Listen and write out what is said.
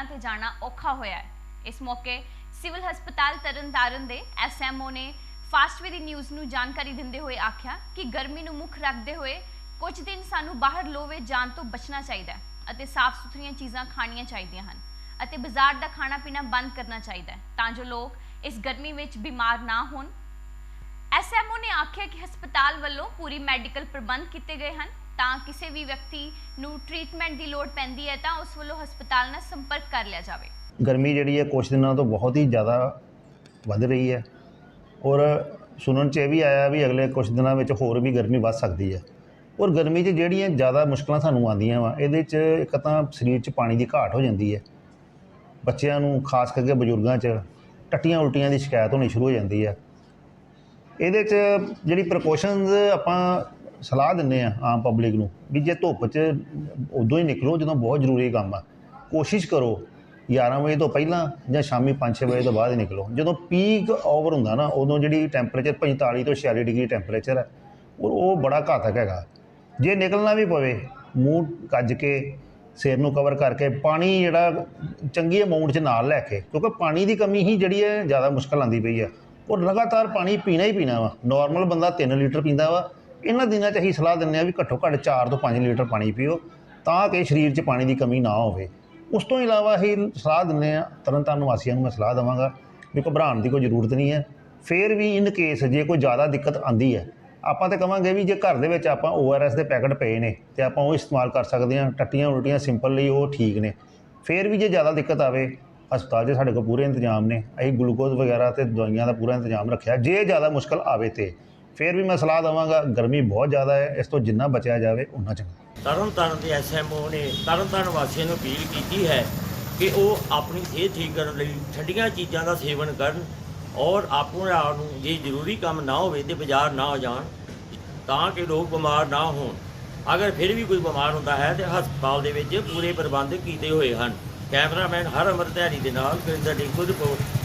ਹਸਪਤਾਲਾਂ ਤੇ ਜਾਣਾ ਔਖਾ ਹੋਇਆ ਹੈ। ਇਸ ਮੌਕੇ ਸਿਵਲ ਹਸਪਤਾਲ ਤਰਨਤਾਰਨ ਦੇ ਐਸਐਮਓ ਨੇ ਫਾਸਟਵੇ ਦੀ ਨਿਊਜ਼ ਨੂੰ ਜਾਣਕਾਰੀ ਦਿੰਦੇ ਹੋਏ ਆਖਿਆ ਕਿ ਗਰਮੀ ਨੂੰ ਮੁੱਖ ਰੱਖਦੇ ਹੋਏ ਕੁਝ ਦਿਨ ਸਾਨੂੰ ਬਾਹਰ ਲੋਵੇ ਜਾਣ ਤੋਂ ਬਚਣਾ ਚਾਹੀਦਾ ਹੈ ਅਤੇ ਸਾਫ਼ ਸੁਥਰੀਆਂ ਚੀਜ਼ਾਂ ਖਾਣੀਆਂ ਚਾਹੀਦੀਆਂ ਹਨ ਅਤੇ ਬਾਜ਼ਾਰ ਦਾ ਖਾਣਾ ਪੀਣਾ ਬੰਦ ਕਰਨਾ ਚਾਹੀਦਾ ਹੈ ਤਾਂ ਜੋ ਲੋਕ ਇਸ ਗਰਮੀ ਵਿੱਚ ਬਿਮਾਰ ਨਾ ਹੋਣ। ਐਸਐਮਓ ਨੇ ਆਖਿਆ ਕਿ ਹਸਪਤਾਲ ਵੱਲੋਂ ਪੂਰੀ ਮੈਡੀਕਲ ਪ੍ਰਬੰਧ ਕੀਤੇ ਗਏ ਹਨ ਤਾਂ ਕਿਸੇ ਵੀ ਵਿਅਕਤੀ ਨੂੰ ਟ੍ਰੀਟਮੈਂਟ ਦੀ ਲੋੜ ਪੈਂਦੀ ਹੈ ਤਾਂ ਉਸ ਵੱਲੋਂ ਹਸਪਤਾਲ ਨਾਲ ਸੰਪਰਕ ਕਰ ਲਿਆ ਜਾਵੇ। ਗਰਮੀ ਜਿਹੜੀ ਹੈ ਕੁਛ ਦਿਨਾਂ ਤੋਂ ਬਹੁਤ ਹੀ ਜ਼ਿਆਦਾ ਵੱਧ ਰਹੀ ਹੈ ਔਰ ਸੁਣਨ 'ਚ ਇਹ ਵੀ ਆਇਆ ਵੀ ਅਗਲੇ ਕੁਛ ਦਿਨਾਂ ਵਿੱਚ ਹੋਰ ਵੀ ਗਰਮੀ ਵੱਧ ਸਕਦੀ ਹੈ ਔਰ ਗਰਮੀ 'ਚ ਜਿਹੜੀਆਂ ਜ਼ਿਆਦਾ ਮੁਸ਼ਕਲਾਂ ਸਾਨੂੰ ਆਉਂਦੀਆਂ ਵਾ, ਇਹਦੇ 'ਚ ਇੱਕ ਤਾਂ ਸਰੀਰ 'ਚ ਪਾਣੀ ਦੀ ਘਾਟ ਹੋ ਜਾਂਦੀ ਹੈ। ਬੱਚਿਆਂ ਨੂੰ ਖਾਸ ਕਰਕੇ ਬਜ਼ੁਰਗਾਂ 'ਚ ਟੱਟੀਆਂ ਉਲਟੀਆਂ ਦੀ ਸ਼ਿਕਾਇਤ ਹੋਣੀ ਸ਼ੁਰੂ ਹੋ ਜਾਂਦੀ ਹੈ। ਇਹਦੇ 'ਚ ਜਿਹੜੀ ਪ੍ਰੀਕਾਸ਼ਨਸ ਆਪਾਂ ਸਲਾਹ ਦਿੰਨੇ ਆ ਆਮ ਪਬਲਿਕ ਨੂੰ ਵੀ ਜੇ ਧੁੱਪ 'ਚ ਉਦੋਂ ਹੀ ਨਿਕਲੋ, ਜਦੋਂ ਬਹੁਤ ਜ਼ਰੂਰੀ ਕੰਮ ਆ। ਕੋਸ਼ਿਸ਼ ਕਰੋ 11 ਵਜੇ ਤੋਂ ਪਹਿਲਾਂ ਜਾਂ ਸ਼ਾਮੀ 5-6 ਵਜੇ ਤੋਂ ਬਾਅਦ ਹੀ ਨਿਕਲੋ। ਜਦੋਂ ਪੀਕ ਓਵਰ ਹੁੰਦਾ ਨਾ, ਉਦੋਂ ਜਿਹੜੀ ਟੈਂਪਰੇਚਰ 45 ਤੋਂ 46 ਡਿਗਰੀ ਟੈਂਪਰੇਚਰ ਹੈ ਔਰ ਉਹ ਬੜਾ ਘਾਤਕ ਹੈਗਾ। ਜੇ ਨਿਕਲਣਾ ਵੀ ਪਵੇ, ਮੂੰਹ ਕੱਜ ਕੇ, ਸਿਰ ਨੂੰ ਕਵਰ ਕਰਕੇ, ਪਾਣੀ ਜਿਹੜਾ ਚੰਗੀ ਅਮਾਉਂਟ 'ਚ ਨਾਲ ਲੈ ਕੇ, ਕਿਉਂਕਿ ਪਾਣੀ ਦੀ ਕਮੀ ਹੀ ਜਿਹੜੀ ਹੈ, ਜ਼ਿਆਦਾ ਮੁਸ਼ਕਲ ਆਂਦੀ ਪਈ ਹੈ ਔਰ ਲਗਾਤਾਰ ਪਾਣੀ ਪੀਣਾ ਹੀ ਪੀਣਾ ਵਾ। ਨਾਰਮਲ ਬੰਦਾ 3 ਲੀਟਰ ਪੀਂਦਾ ਵਾ ਇਹਨਾਂ ਦਿਨਾਂ 'ਚ ਅਸੀਂ ਸਲਾਹ ਦਿੰਦੇ ਆ ਵੀ ਘੱਟੋ ਘੱਟ 4 ਤੋਂ 5 ਲੀਟਰ ਪਾਣੀ ਪੀਓ ਤਾਂ ਕਿ ਸਰੀਰ 'ਚ ਪਾਣੀ ਦੀ ਕਮੀ ਨਾ ਹੋਵੇ। ਉਸ ਤੋਂ ਇਲਾਵਾ ਅਸੀਂ ਸਲਾਹ ਦਿੰਦੇ ਆ ਤਰਨਤਾਰਨ ਵਾਸੀਆਂ ਨੂੰ ਮੈਂ ਸਲਾਹ ਦੇਵਾਂਗਾ ਵੀ ਘਬਰਾਉਣ ਦੀ ਕੋਈ ਜ਼ਰੂਰਤ ਨਹੀਂ ਹੈ। ਫੇਰ ਵੀ ਇਨ ਕੇਸ ਜੇ ਕੋਈ ਜ਼ਿਆਦਾ ਦਿੱਕਤ ਆਂਦੀ ਹੈ, ਆਪਾਂ ਤਾਂ ਕਵਾਂਗੇ ਵੀ ਜੇ ਘਰ ਦੇ ਵਿੱਚ ਆਪਾਂ ORS ਦੇ ਪੈਕਟ ਪਏ ਨੇ ਤੇ ਆਪਾਂ ਉਹ ਇਸਤੇਮਾਲ ਕਰ ਸਕਦੇ ਹਾਂ, ਟੱਟੀਆਂ ਉਲਟੀਆਂ ਸਿੰਪਲ ਲਈ ਉਹ ਠੀਕ ਨੇ। ਫੇਰ ਵੀ ਜੇ ਜ਼ਿਆਦਾ ਦਿੱਕਤ ਆਵੇ, ਹਸਪਤਾਲ 'ਚ ਸਾਡੇ ਕੋਲ ਪੂਰੇ ਇੰਤਜ਼ਾਮ ਨੇ। ਅਸੀਂ ਗਲੂਕੋਜ਼ ਵਗੈਰਾ ਤੇ ਦਵਾਈਆਂ ਦਾ ਪੂਰਾ ਇੰਤਜ਼ਾਮ ਰੱਖਿਆ, ਜੇ ਜ਼ਿਆਦਾ ਮੁਸ਼ਕਲ ਆਵੇ ਤੇ। ਫਿਰ ਵੀ ਮੈਂ ਸਲਾਹ ਦੇਵਾਂਗਾ, ਗਰਮੀ ਬਹੁਤ ਜ਼ਿਆਦਾ ਹੈ, ਇਸ ਤੋਂ ਜਿੰਨਾ ਬਚਿਆ ਜਾਵੇ ਉਨਾ ਚੰਗਾ। ਤਰਨਤਾਰਨ ਦੇ ਐਸਐਮਓ ਨੇ ਤਰਨਤਾਰਨ ਵਾਸੀਆਂ ਨੂੰ ਅਪੀਲ ਕੀਤੀ ਹੈ ਕਿ ਉਹ ਆਪਣੀ ਸਿਹਤ ਠੀਕ ਕਰਨ ਲਈ ਠੰਡੀਆਂ ਚੀਜ਼ਾਂ ਦਾ ਸੇਵਨ ਕਰਨ ਔਰ ਆਪਣੇ ਆਪ ਨੂੰ ਜੇ ਜ਼ਰੂਰੀ ਕੰਮ ਨਾ ਹੋਵੇ ਤੇ ਬਾਜ਼ਾਰ ਨਾ ਜਾਣ, ਤਾਂ ਕਿ ਲੋਕ ਬਿਮਾਰ ਨਾ ਹੋਣ। ਅਗਰ ਫਿਰ ਵੀ ਕੋਈ ਬਿਮਾਰ ਹੁੰਦਾ ਹੈ ਤੇ ਹਸਪਤਾਲ ਦੇ ਵਿੱਚ ਪੂਰੇ ਪ੍ਰਬੰਧ ਕੀਤੇ ਹੋਏ ਹਨ। ਕੈਮਰਾਮੈਨ ਹਰ ਅਮਰ ਧਿਆਰੀ ਦੇ ਨਾਲ ਕਰਿੰਦਰ ਡਿੰਕੂ ਰਿਪੋਰਟ।